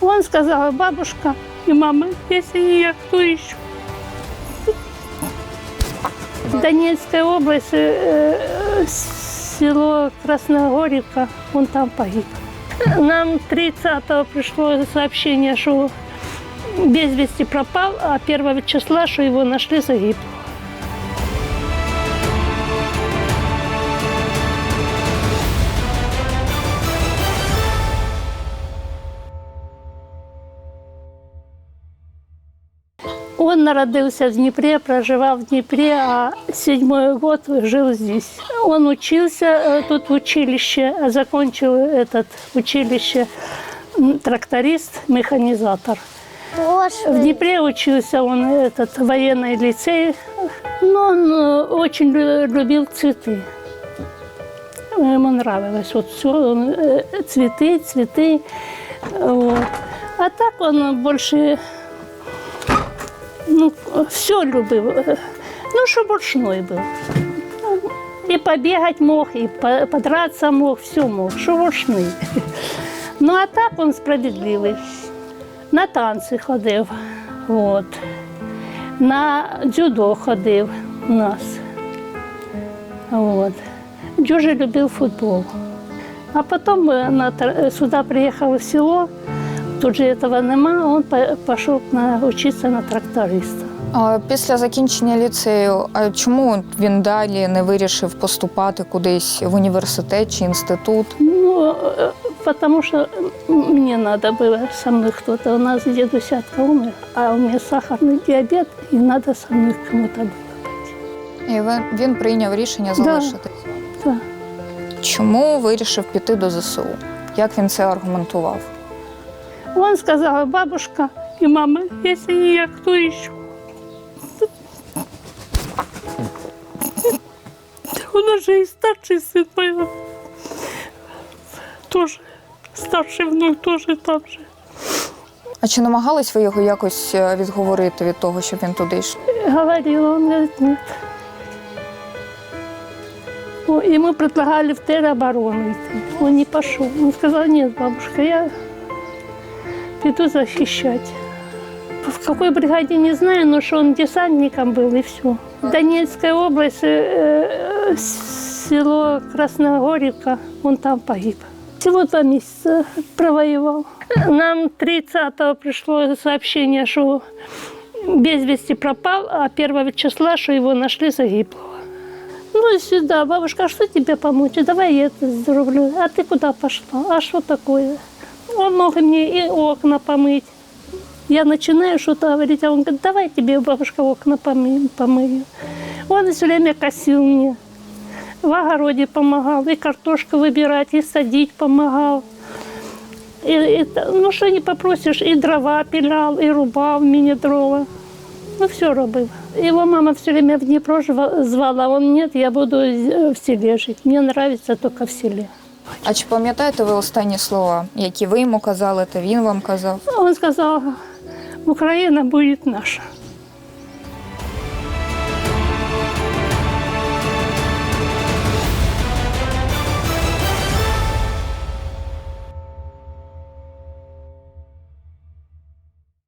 Он сказал, бабушка и мама, если не я, кто еще? Донецкая область, э, село Красногорівка, он там погиб. Нам 30-го пришло сообщение, что без вести пропал, а 1 числа, что его нашли загиб. Он народился в Днепре, проживал в Днепре, а седьмой год жил здесь. Он учился э, тут в училище, закончил этот училище тракторист, механизатор. В Днепре учился он этот военный лицей, но он э, очень лю- любил цветы. Ему нравилось вот все, он, э, цветы, цветы. Вот. А так он больше все любил. Ну, щоб ручной был. И побегать мог, и по- подраться мог, все мог, що ручний. Ну, а так он справедливий. На танці ходив, от. на дзюдо ходив у нас. От. Дуже любив футбол. А потом э, на, тр- сюда приехал в село, тут же этого нема, он по- пошел на, учиться на тракториста. А Після закінчення ліцею, а чому він далі не вирішив поступати кудись в університет чи інститут? Ну, э, потому что мне надо было со мной кто-то. У нас дедусятка умер, а у меня сахарный диабет, и надо со мной кому-то было быть. І він, він прийняв рішення Да. залишитись. Да. Чому вирішив піти до ЗСУ? Як він це аргументував? Он сказал, бабушка и мама, если не я, кто еще? Он уже и старший сын мой, тоже, старший внук тоже там же. А чи намагались ви його якось е, відговорити від того, щоб він туди йшов? Говорила, он говорит, нет. О, Ему предлагали в тероборону идти. Он не пошел. Он сказал, нет, бабушка, я иду защищать. В какой бригаде не знаю, но что он десантником был и все. Донецкая область, э, э, село Красногорівка, он там погиб. Всего два месяца провоевал. Нам 30-го пришло сообщение, что без вести пропал, а 1 числа, что его нашли загиблого. Ну и сюда, бабушка, а что тебе помочь? Давай я это сделаю. А ты куда пошла? А что такое? Он мог мне и окна помыть. Я начинаю что-то говорить, а он говорит, давай тебе, бабушка, окна помы- помою. Он все время косил мне. В огороде помогал, и картошку выбирать, и садить помогал. И, и та- ну, что не попросишь, и дрова пилял, и рубал мені дрова. Ну, все робив. Его мама все время в Днепро жва- звала, он нет, я буду э, в селе жить. Мне нравится только в селе. А чи пам'ятаєте ви останні слова, які ви йому казали, та він вам казав? Он сказал, Украина будет наша.